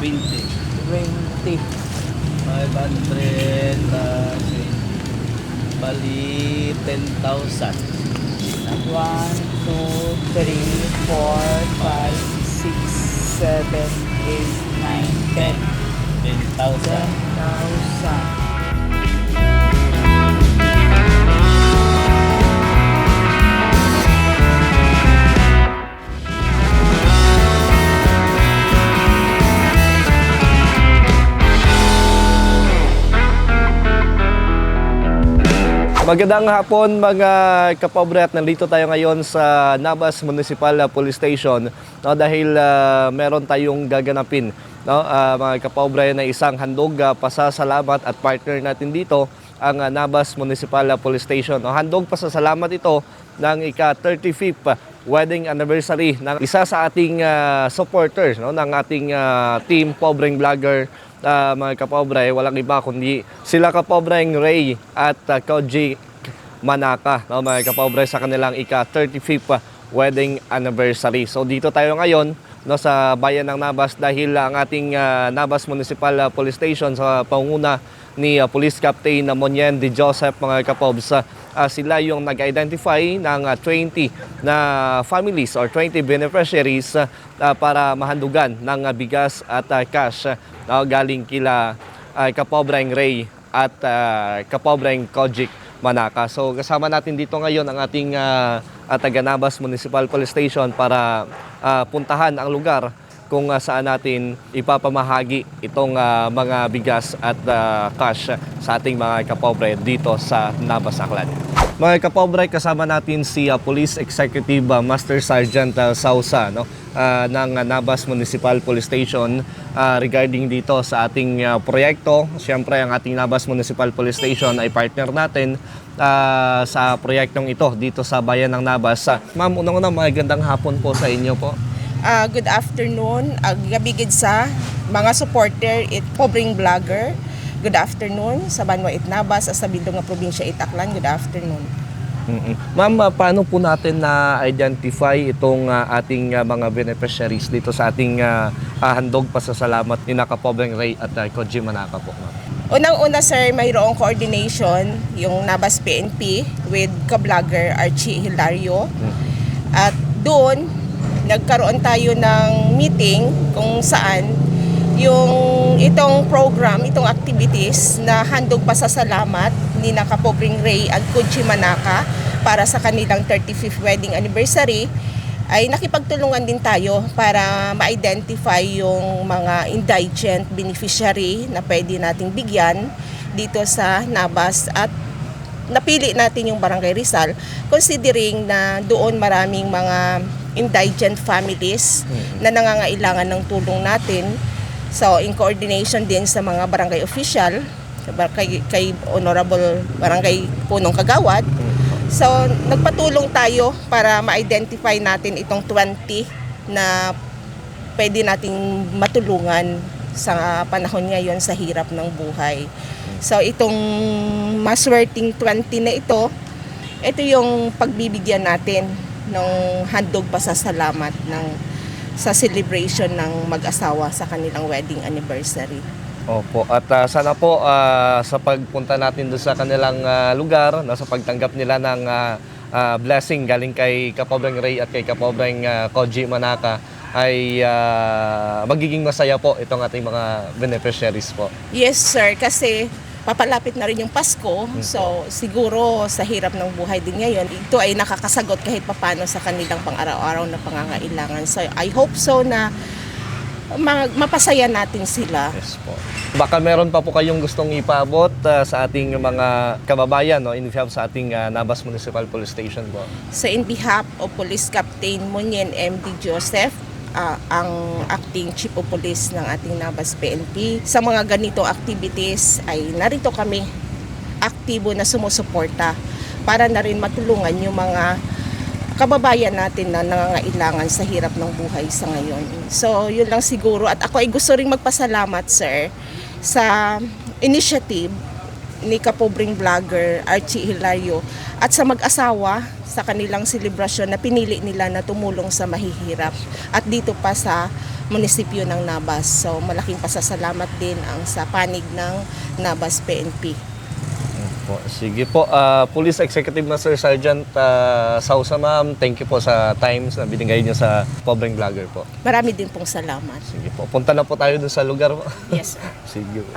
20. 20. 500 uh, bali 10,000. 1, 2, 3, 4, 5, 6, 7, 8, 9, 10. 10,000. 10,000. Magandang hapon mga kapobre at nandito tayo ngayon sa Nabas Municipal Police Station no, dahil ah, meron tayong gaganapin no, ah, mga kapobre na isang handog ah, pasasalamat at partner natin dito ang ah, Nabas Municipal Police Station. No, handog pasasalamat ito ng ika-35th wedding anniversary ng isa sa ating ah, supporters no, ng ating ah, team Pobreng Vlogger uh, mga kapobre, walang iba kundi sila kapobreng Ray at uh, Koji Manaka, no, mga kapobre sa kanilang ika-35th wedding anniversary. So dito tayo ngayon no, sa bayan ng Nabas dahil ang ating uh, Nabas Municipal uh, Police Station sa panguna ni uh, Police Captain Monyen de Joseph mga kapobs uh, sila yung nag-identify ng uh, 20 na families or 20 beneficiaries uh, para mahandugan ng uh, bigas at uh, cash uh, galing kila uh, Kapobreng Ray at uh, Kapobreng Kojik Manaka. So kasama natin dito ngayon ang ating uh, uh, taga-Nabas Municipal Police Station para uh, puntahan ang lugar kung uh, saan natin ipapamahagi itong uh, mga bigas at uh, cash sa ating mga kapobre dito sa Nabas Aklan. Mga kapobre, kasama natin si uh, Police Executive uh, Master Sergeant uh, Sausa no, uh, ng uh, Nabas Municipal Police Station uh, regarding dito sa ating uh, proyekto. Siyempre, ang ating Nabas Municipal Police Station ay partner natin uh, sa proyektong ito dito sa bayan ng Nabas. Uh, Ma'am, unang-una magandang hapon po sa inyo po. Ah, good afternoon. Uh, gabigid sa mga supporter it Pobring Vlogger. Good afternoon sa Banwa Itnabas sa Bindong nga probinsya Itaklan. Good afternoon. mm Ma'am, uh, paano po natin na-identify itong uh, ating uh, mga beneficiaries dito sa ating uh, uh, handog pasasalamat ni Nakapobreng Ray at uh, Koji Manaka po, ma'am? Unang-una sir, mayroong coordination yung Nabas PNP with ka-vlogger Archie Hilario. At doon, nagkaroon tayo ng meeting kung saan yung itong program, itong activities na handog pasasalamat ni Nakapobring Ray at Kuchi Manaka para sa kanilang 35th wedding anniversary ay nakipagtulungan din tayo para ma-identify yung mga indigent beneficiary na pwede nating bigyan dito sa Nabas at napili natin yung Barangay Rizal considering na doon maraming mga indigent families na nangangailangan ng tulong natin. So in coordination din sa mga barangay official, kay, kay Honorable Barangay Punong Kagawad, So, nagpatulong tayo para ma-identify natin itong 20 na pwede nating matulungan sa panahon ngayon sa hirap ng buhay. So, itong maswerting 20 na ito, ito yung pagbibigyan natin ng handog pasasalamat ng sa celebration ng mag-asawa sa kanilang wedding anniversary. Opo. At uh, sana po uh, sa pagpunta natin doon sa kanilang uh, lugar, no, sa pagtanggap nila ng uh, uh, blessing galing kay Kapobreng Ray at kay Kapobreng uh, Koji Manaka ay uh, magiging masaya po itong ating mga beneficiaries po. Yes, sir. Kasi papalapit na rin yung Pasko. So, siguro sa hirap ng buhay din ngayon, ito ay nakakasagot kahit papano sa kanilang pang-araw-araw na pangangailangan. So, I hope so na ma- mapasaya natin sila. Yes po. Baka meron pa po kayong gustong ipaabot uh, sa ating mga kababayan no, in behalf sa ating uh, Nabas Municipal Police Station po. So, in behalf of Police Captain Munyen M.D. Joseph, ah, ang acting chief of police ng ating Nabas PNP. Sa mga ganito activities ay narito kami aktibo na sumusuporta para na rin matulungan yung mga kababayan natin na nangangailangan sa hirap ng buhay sa ngayon. So, yun lang siguro. At ako ay gusto ring magpasalamat, sir, sa initiative ni Kapobring Vlogger Archie Hilario at sa mag-asawa sa kanilang selebrasyon na pinili nila na tumulong sa mahihirap at dito pa sa munisipyo ng Nabas. So malaking pasasalamat din ang sa panig ng Nabas PNP. Po, sige po, ah, Police Executive Master Sergeant uh, Sausa ma'am, thank you po sa times na binigay niyo sa pobreng vlogger po. Marami din pong salamat. Sige po, punta na po tayo dun sa lugar po. Yes, sir. sige po.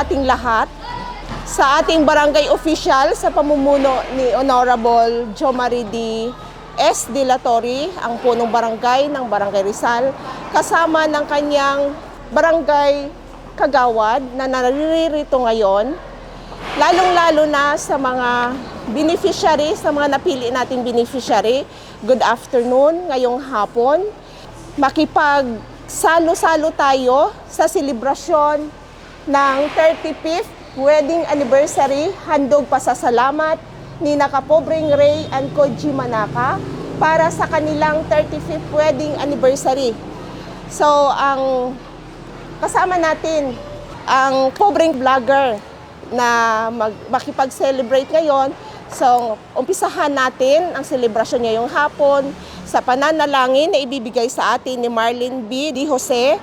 Ating lahat. Sa ating barangay official sa pamumuno ni Honorable Jo Marie D. S. Dilatori, ang punong barangay ng Barangay Rizal, kasama ng kanyang barangay kagawad na naririto ngayon, lalong-lalo na sa mga beneficiary, sa mga napili nating beneficiary. Good afternoon, ngayong hapon. Makipag salo-salo tayo sa selebrasyon ng 35th wedding anniversary, handog pasasalamat ni Nakapobreng Ray and Koji Manaka para sa kanilang 35th wedding anniversary. So, ang kasama natin ang pobreng vlogger na mag, makipag-celebrate ngayon. So, umpisahan natin ang selebrasyon ngayong hapon sa pananalangin na ibibigay sa atin ni Marlene B. Di Jose.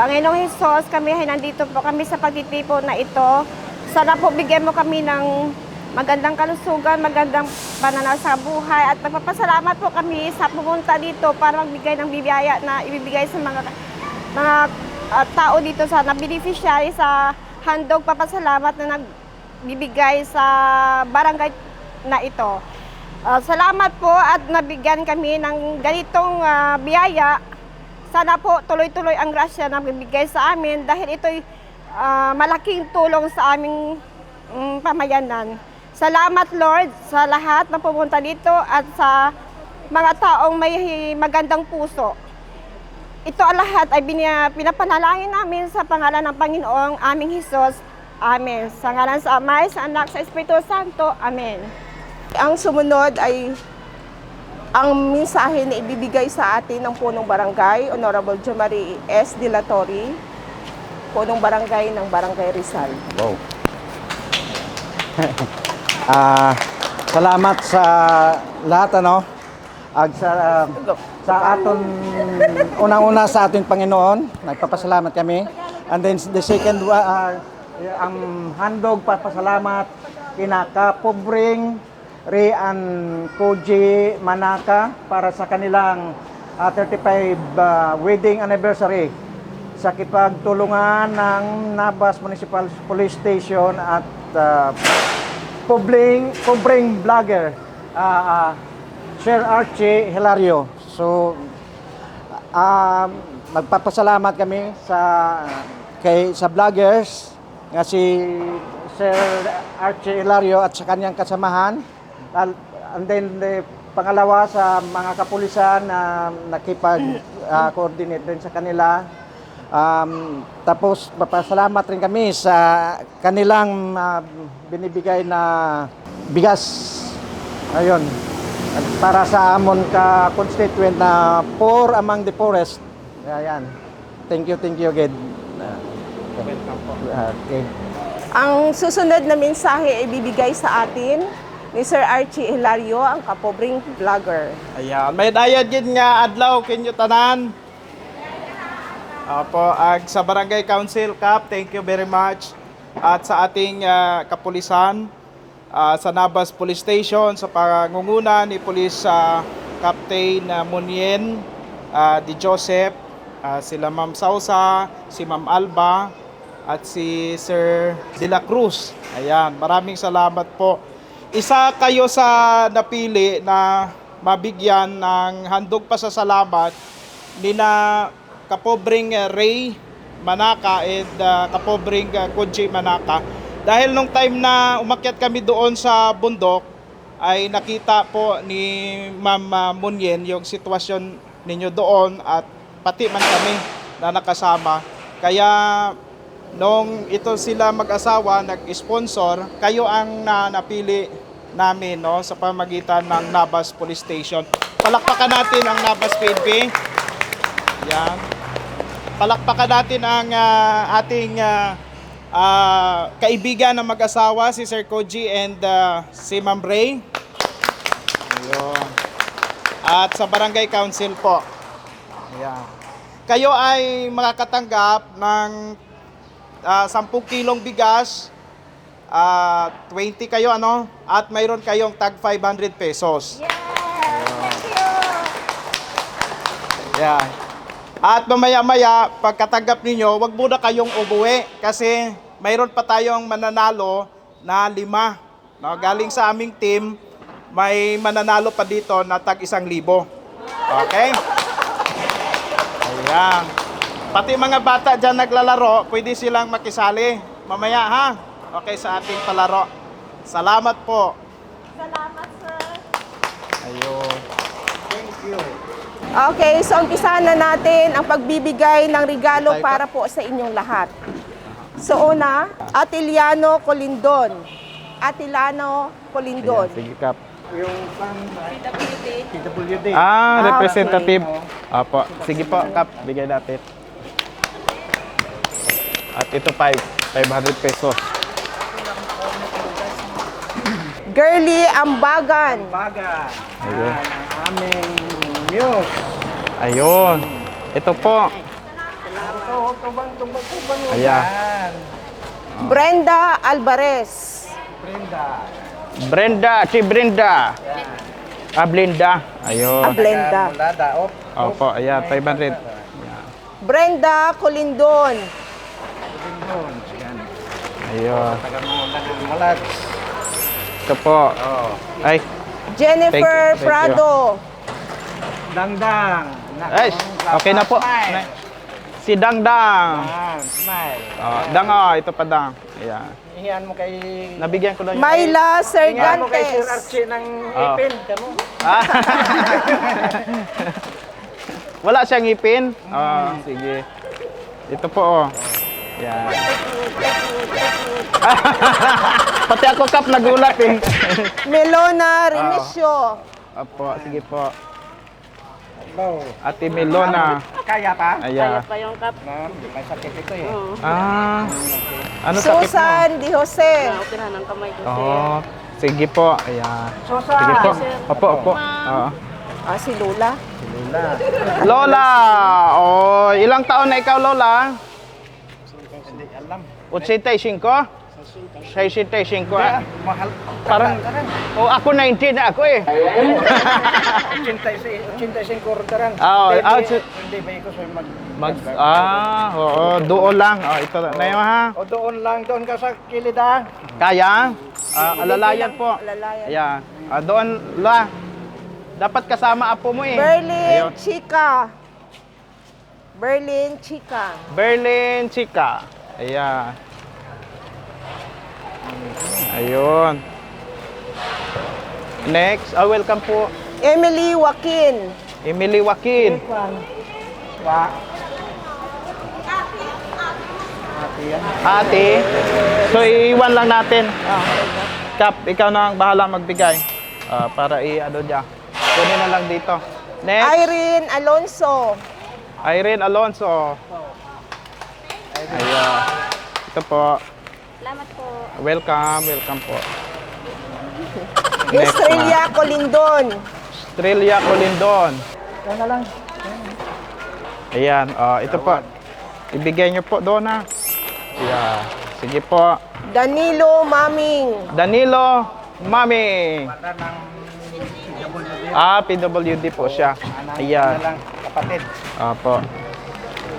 Panginoong Hesus, kami ay nandito po kami sa pagtitipon na ito. Sana po bigyan mo kami ng magandang kalusugan, magandang pananaw sa buhay at nagpapasalamat po kami sa pumunta dito para magbigay ng bibiyaya na ibibigay sa mga mga ah, tao dito sa na sa handog papasalamat na nagbibigay sa barangay na ito. Ah, salamat po at nabigyan kami ng ganitong ah, biyaya sana po tuloy-tuloy ang grasya na bibigay sa amin dahil ito'y ah, malaking tulong sa aming mm, pamayanan. Salamat Lord sa lahat na pumunta dito at sa mga taong may magandang puso. Ito ang lahat ay pinapanalangin namin sa pangalan ng Panginoong aming Hesus. Amen. Sa ngalan sa Amay, sa Anak, sa Espiritu Santo. Amen. Ang sumunod ay ang mensahe na ibibigay sa atin ng punong barangay, Honorable Jo Marie S. Dilatori, punong barangay ng Barangay Rizal. Wow. Ah, salamat sa lahat ano. Ag sa sa aton unang-una sa ating Panginoon, nagpapasalamat kami. And then the second ah, ang handog papasalamat kina Kapobring Ray and Koji Manaka para sa kanilang ah, 35 ah, wedding anniversary sa kipagtulungan ng Nabas Municipal Police Station at uh, Pobling, Pobreng Vlogger, ah, ah, Sir Archie Hilario. So, um, magpapasalamat kami sa kay sa vloggers nga si Sir Archie Hilario at sa kanyang kasamahan. And then the pangalawa sa mga kapulisan na nakipag-coordinate din sa kanila. Um, tapos papasalamat rin kami sa kanilang ah, binibigay na bigas. Ayun. Para sa amon ka constituent na poor among the poorest. Ayan. Thank you, thank you again. Welcome po. Okay. Ang susunod na mensahe ay ibibigay sa atin ni Sir Archie Hilario, ang kapobreng vlogger. Ayan, may dayad gid nga adlaw kinyo tanan. Apo, ag sa Barangay Council Cap, thank you very much. At sa ating ah, kapulisan ah, sa Nabas Police Station sa pangunguna ni Police ah, Captain uh, Munien ah, Di Joseph, ah, sila Ma'am Sausa, si Ma'am Alba at si Sir De La Cruz. Ayan, maraming salamat po. Isa kayo sa napili na mabigyan ng handog pasasalamat ni na kapobreng uh, Ray Manaka and uh, kapobreng uh, Manaka. Dahil nung time na umakyat kami doon sa bundok, ay nakita po ni Ma'am ah, Munyen yung sitwasyon ninyo doon at pati man kami na nakasama. Kaya nung ito sila mag-asawa nag-sponsor, kayo ang na napili namin no sa pamagitan ng Nabas Police Station. Palakpakan natin ang Nabas PNP. Yan. Palakpakan natin ang ah, ating ah, ah, kaibigan na mag-asawa si Sir Koji and ah, si Ma'am Ray. Ayun. At sa Barangay Council po. Ayan. Kayo ay makakatanggap ng ah, 10 kilong bigas, ah, 20 kayo ano, at mayroon kayong tag 500 pesos. Yan. At mamaya-maya, pagkatanggap ninyo, wag muna kayong umuwi kasi mayroon pa tayong mananalo na lima. No, galing sa aming team, may mananalo pa dito na tag isang libo. Okay? Ayan. Pati mga bata dyan naglalaro, pwede silang makisali. Mamaya ha? Okay sa ating palaro. Salamat po. Salamat, sir. Ayun. Okay, so umpisahan na natin ang pagbibigay ng regalo para po sa inyong lahat. So una, Atiliano Colindon. Atilano Colindon. Sige, Kap. Yung pang PWD. Ah, Ah, representative. Apo. Sige po, Kap. Bigay natin. At ito 5, 500 pesos. Girly Ambagan. Baga. Ayun. Ang aming news. Ayun. Ito po. Tubang, tubang, tubang, tubang. Ayan. Yan. Brenda Alvarez. Brenda. Brenda, si Brenda. Ah, Blinda. Ayun. Ablenda. Mula daop. Opo, ayan, 500. Brenda Colindon. Yun. Yan. Ayun. Taga mula ng mulat. Ito po. Oh. Ay, Jennifer Thank you, thank you. Prado. Dangdang. ay, okay na po. Smile. Si Dangdang. Yan, smile. Oh, dang, oh, ito pa Dang. Ayan. Ihiyan mo kay... Nabigyan ko na yun. Myla Ihiyan mo kay Sir. Archie ng Oh. ipin. Kamo. Ah. Wala siyang ngipin? Ah, sige. Ito po, oh. Yan. Pati ako, Kap, nagulat eh. Melona Remesio. Opo, sige po. Hello. Ate Melona. Kaya pa? Ayan. Ma'am, may sakit ito eh. Ah. Ano sakit mo? Susan Di Jose. Oo. Sige po. Ayan. Susan. Sige po. Opo, opo. Oo. Ah, si. Lula. Lola! Oh, ilang taon na ikaw, Lola? Hindi alam. 85? 65 ah. Mahal. Parang, oh, ako 19 na ako eh. 86 85 kordaran. Ah, Hindi, ah, hindi, si- hindi ba ikaw sa mag... Mag, ah, oo, doon lang. Oh, ito na yun ha. O doon lang, doon ka sa kilid. Kaya? Ah, alalayan po. Alalayan. Ayan. Ah, doon la. Dapat kasama apo mo eh. Berlin Ayun. Chica. Berlin Chica. Berlin Chica. Ayan. Ayun. Next, ah, welcome po. Emily Joaquin. Emily Joaquin. Wa. Ate so iiwan lang natin. Kap, ikaw na ang bahala magbigay. Ah, para i-ano dyan. Kunin na lang dito. Next, Irene Alonso. Irene Alonso. Ayan. Ito po. Salamat po. Welcome, welcome po. Next Estrella Colindon. Australia Colindon. Ikaw na lang. Ayan, ah, ito po. Ibigay niyo po doon ha. Yeah. Sige po. Danilo Maming. Danilo Mami. Para ng PWD. Ah, PWD po siya. Ayan. na lang, kapatid. Opo.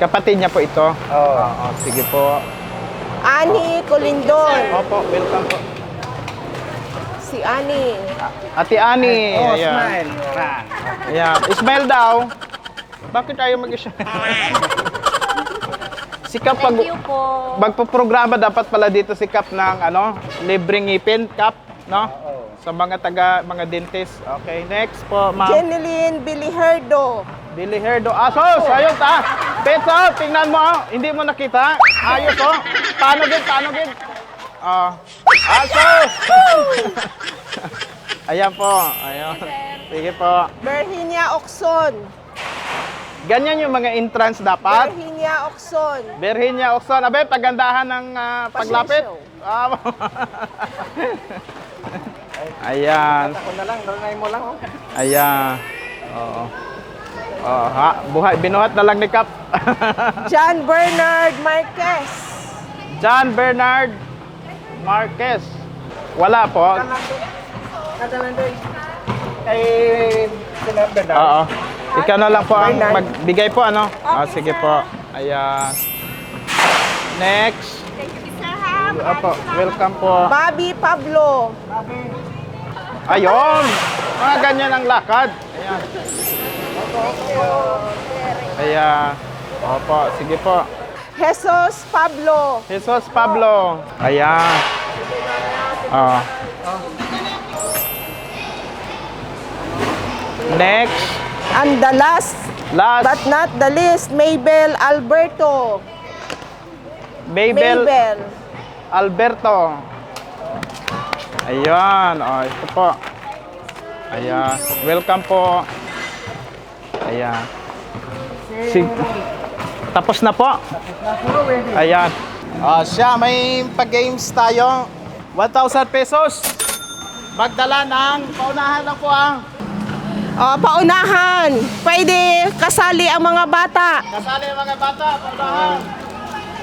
Kapatid niya po ito. Oo. Oo, sige po. Ani Colindon. Opo, welcome po. Si Ani. Ate Ani. Oh, Ayan. smile. Ra. Ayan. Smile daw. Bakit tayo mag-isya? si Kap pag Thank you po. magpo-programa dapat pala dito si Kap ng ano, libreng ngipin, Kap, no? Sa mga taga, mga dentist. Okay, next po, ma'am. Jeneline Biliherdo. Billy Herdo. Asos! Ayos ah! Peso, tingnan mo. oh. Hindi mo nakita. Ayos oh. Paano gid? Paano gid? Ah. Asos! Ayan po. Ayan. Sige po. Virginia Oxon. Ganyan yung mga entrance dapat. Virginia Oxon. Virginia Oxon. Abe, pagandahan ng ah, paglapit. Ah, Ayan. Ako na lang, nanay mo lang. Oh. Ayan. Oo. Oh, ha, buhay. Binuhat na lang ni Kap. John Bernard Marquez. John Bernard Marquez. Wala po. Kadalan doy. Kay sila Bernard. Oo. Ikaw na lang po ang magbigay po, ano? Ah, sige po. Ayan. Next. Apo, welcome po. Bobby Pablo. Ayun! Mga ganyan ang lakad. Ayan. Ayan. Opo, sige po. Jesus Pablo. Jesus Pablo. Ayan. Oh. Next. And the last Last. but not the least, Mabel Alberto. Mabel Mabel. Alberto. Ayan. Oh, ito po. Ayan. Welcome po. Ayan. Sig Tapos na po. Ayan. Ah, siya, may pag-games tayo. 1,000 pesos. Magdala ng paunahan lang po ah. Oh, paunahan. Pwede kasali ang mga bata. Kasali ang mga bata, paunahan.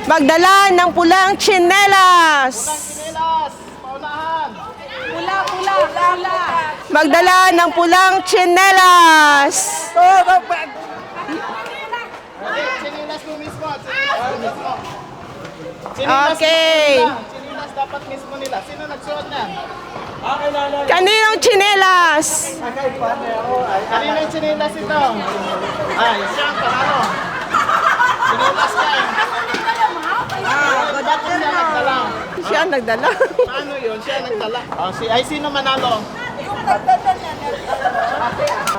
Magdala ng pulang tsinelas. Sinilas, paunahan. Magdala ng pulang tsinelas. Sinilas mo mismo. Sinilas mo mismo. Sinilas Okay. mismo nila. Sinilas dapat mismo nila. Sino nagsuot niyan? Kaninong tsinelas? Kanino yung sinilas ito? Ay, siya ang panalo. Sinilas ka eh. Dapat siya nagdala. Siya ang nagdala. Paano yun? Siya nagdala. Oh, si, ay, sino manalo?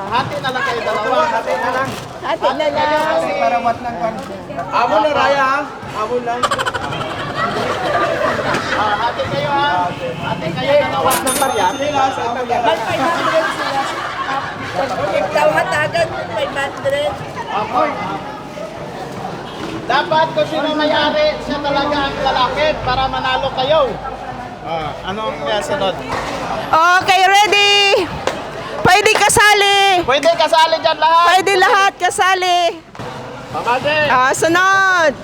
Hati na lang kayo dalawa. Hati na lang. Ate na lang. Para wat ng kan. Amo na raya ha? Lang. Ah, hati kayo ha? Hati kayo dalawa. ng barya. Sila sa barya. Ako. Dapat kung sino may-ari, siya talaga ang lalaki para manalo kayo. Ah, anong uh, sunod? Okay, ready? Pwede kasali. Pwede kasali dyan lahat. Pwede lahat kasali. Pamade. Ah, sunod.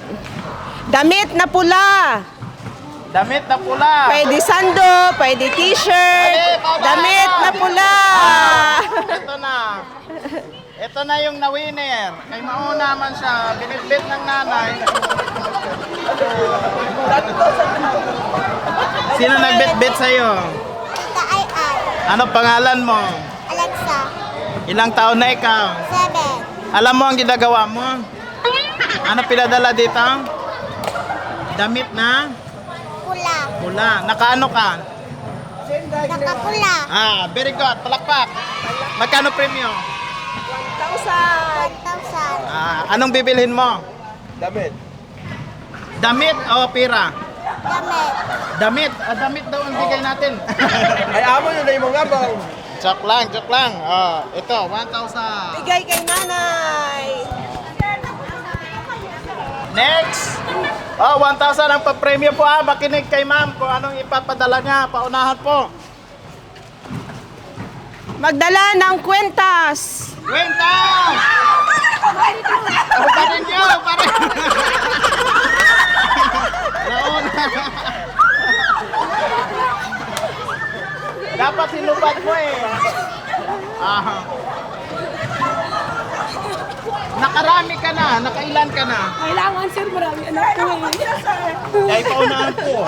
Damit na pula. Damit na pula. Pwede sando, pwede t-shirt. Damit na. pula. Ito na. Ito na yung na-winner. Kay mauna man siya, binitbit ng nanay. Sino nagbitbit sa'yo? Ay ay. Ano pangalan mo? Alexa. Ilang taon na ikaw? Seven. Alam mo ang ginagawa mo? Ano pinadala dito? Damit na Pula. pula. Nakaano ka? Nakapula. Ah, very good. Palakpak. Magkano premium? 1,000. 1,000. Ah, anong bibilhin mo? Damit. Damit o pira? Damit. Damit. Ah, damit daw ang bigay natin. Ay amo yun ay mga baw. joke lang, joke lang. Oh, ito, 1,000. Bigay kay nanay. Next! Oh, 1,000 ang pa-premium po ah. Makinig kay ma'am kung anong ipapadala niya. Paunahan po. Magdala ng kwentas. Kwenta! Ako pa rin nyo, pa rin. Nauna. Dapat sinubat mo eh. Ah. Nakarami ka na, nakailan ka na? Kailangan sir, marami anak ko eh. Kaya paunahan po.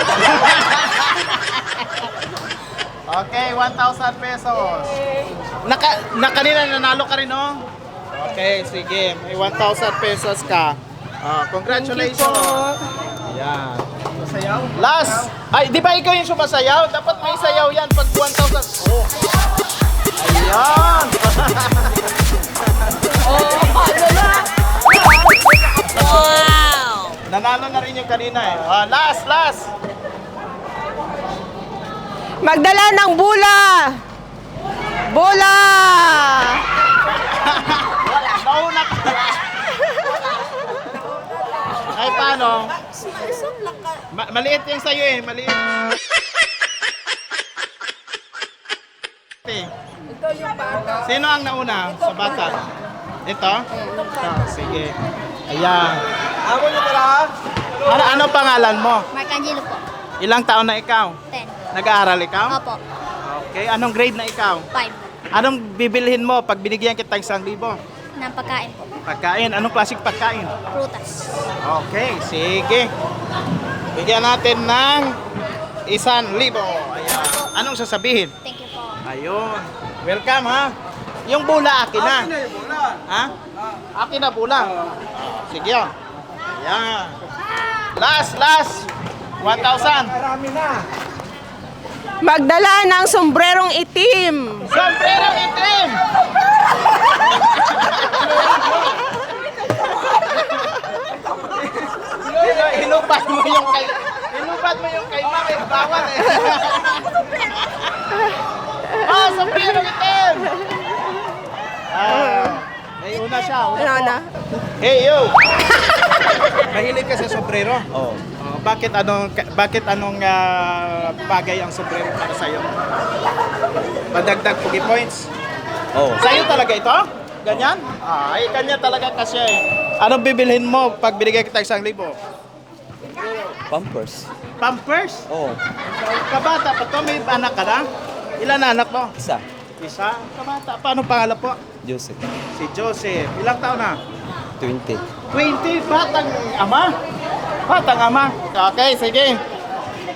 Okay, 1,000 pesos. Naka, na kanina nanalo ka rin, oh? Okay, sige. May 1,000 pesos ka. Ah, congratulations. Yan. Sayaw? Last! Ay, di ba ikaw yung sumasayaw? Dapat may sayaw yan pag 1,000. Oh. Ayan! wow! Nanalo na rin yung kanina eh. Ah, last, last! Magdala ng bula! Bula! Nauna ka. Ay, paano? Ma- maliit yung sa'yo eh, maliit. Ate, Sino ang nauna sa bata? Ito? Ito, sige. Ayan. Ako nyo pala Ano, ano pangalan mo? Marcangelo po. Ilang taon na ikaw? 10. Nag-aaral ikaw? Opo. Okay, anong grade na ikaw? 5. Anong bibilhin mo pag binigyan kita isang libo? Ng pagkain po. Pagkain, anong klaseng pagkain? Prutas. Okay, sige. Bigyan natin ng isang libo. Ayan. Anong sasabihin? Thank you po. Ayun. Welcome ha. Yung bula akin na. Akin na yung bula. Ha? Akin na bula. Sige yun. Ayan. Last, last. 1,000. Marami na. Magdala ng sombrerong itim! Sombrero itim! Hinubat mo yung kay Hinubat mo yung kay Mami, bawal eh. Ah, sombrero itim! Ah, may una siya. Una Ano na? Hey, yo! Mahilig ka sa sombrero? Oo. Oh, bakit anong bakit anong ah, bagay ang sombrero para sa iyo? Padagdag pugi points. Oo. Sa iyo talaga ito? Ganyan? Ay kanya talaga kasi eh. Anong bibilhin mo pag binigay kita isang libo? Pampers. Pampers? Oo. Kabata pa to, may anak ka na? Ilan na anak mo? Isa. Isa? Kabata. Paano pangalan po? Joseph. Si Joseph. Ilang taon na? 20. 20, batang ama. Batang ama. Okay, sige.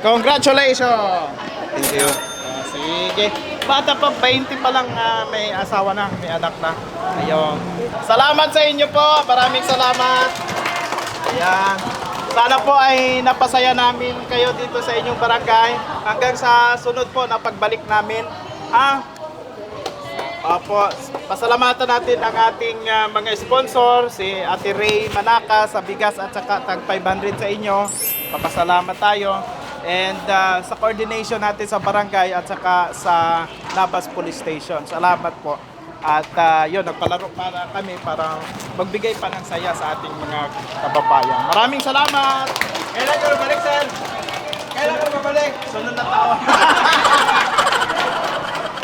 Congratulations. Thank you. Ah, sige. Bata pa, 20 pa lang ah, may asawa na, may anak na. Ayun. Salamat sa inyo po. Maraming salamat. Ayan. Sana po ay napasaya namin kayo dito sa inyong barangay. Hanggang sa sunod po na pagbalik namin. Ha? Opo, pasalamatan natin ang ating ah, mga sponsor, si Ate Ray Manaka sa bigas at saka tag 500 sa inyo. Papasalamat tayo. And ah, sa coordination natin sa barangay at saka sa Nabas Police Station. Salamat po. At ah, yun, nagpalaro para kami para magbigay pa ng saya sa ating mga kababayan. Maraming salamat! Kailan ka babalik, sir? Kailan ka babalik? Sunod na taon.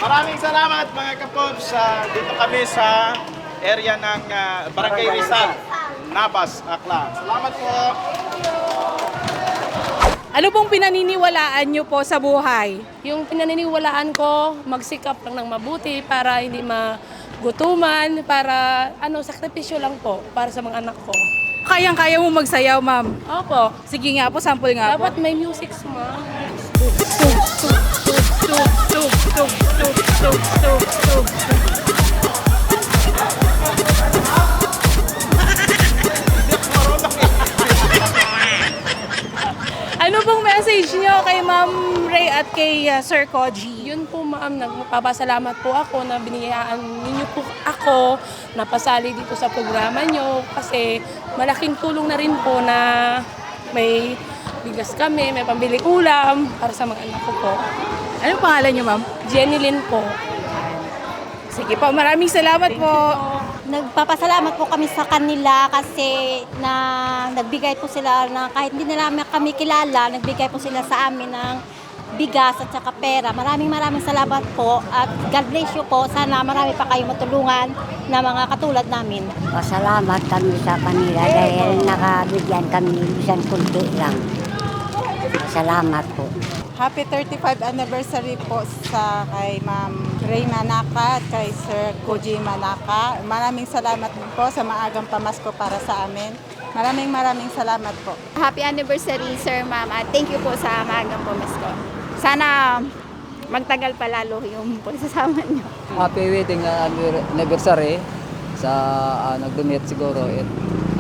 Maraming salamat mga kapods. Ah, dito kami sa area ng ah, Barangay Rizal, Nabas, Akla. Salamat po. Ano pong pinaniniwalaan nyo po sa buhay? Yung pinaniniwalaan ko, magsikap lang ng mabuti para hindi magutuman, para ano, sakripisyo lang po para sa mga anak ko. Kayang-kaya mo magsayaw, ma'am. Opo, Sige nga po, sample nga po. dapat may music ma. Ano pong message nyo kay Ma'am Ray at kay uh, Sir Koji? Yun po ma'am, nagpapasalamat po ako na biniyaan ninyo po ako na pasali dito sa programa nyo kasi malaking tulong na rin po na may bigas kami, may pambiling ulam para sa mga anak ko po. Anong pangalan nyo, ma'am? Jenny Lynn po. Sige po, maraming salamat po. Nagpapasalamat po kami sa kanila kasi na nagbigay po sila na kahit hindi nila namin kami kilala, nagbigay po sila sa amin ng bigas at saka pera. Maraming maraming salamat po at God bless you po. Sana marami pa kayong matulungan na mga katulad namin. Pasalamat kami sa kanila dahil nakabigyan kami isang kunti lang. Salamat po. Happy 35th anniversary po sa kay Ma'am Ray Manaka at kay Sir Koji Manaka. Maraming salamat po sa maagang pamasko para sa amin. Maraming maraming salamat po. Happy anniversary, Sir Ma'am. At thank you po sa maagang pumasko. Sana magtagal pa lalo yung pagsasama niyo. Happy wedding uh, anniversary sa uh, nag-donate siguro. It,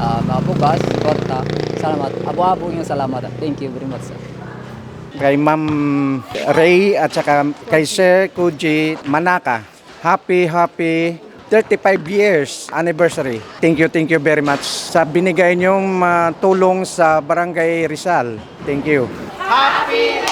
ah, mga bugas, kwarta. Salamat. Abo-abo yung salamat. Thank you very much, sir. Kay Ma'am Ray at saka kay Sir Kuji Manaka. Happy, happy 35 years anniversary. Thank you, thank you very much sa binigay niyong ah, tulong sa Barangay Rizal. Thank you. Happy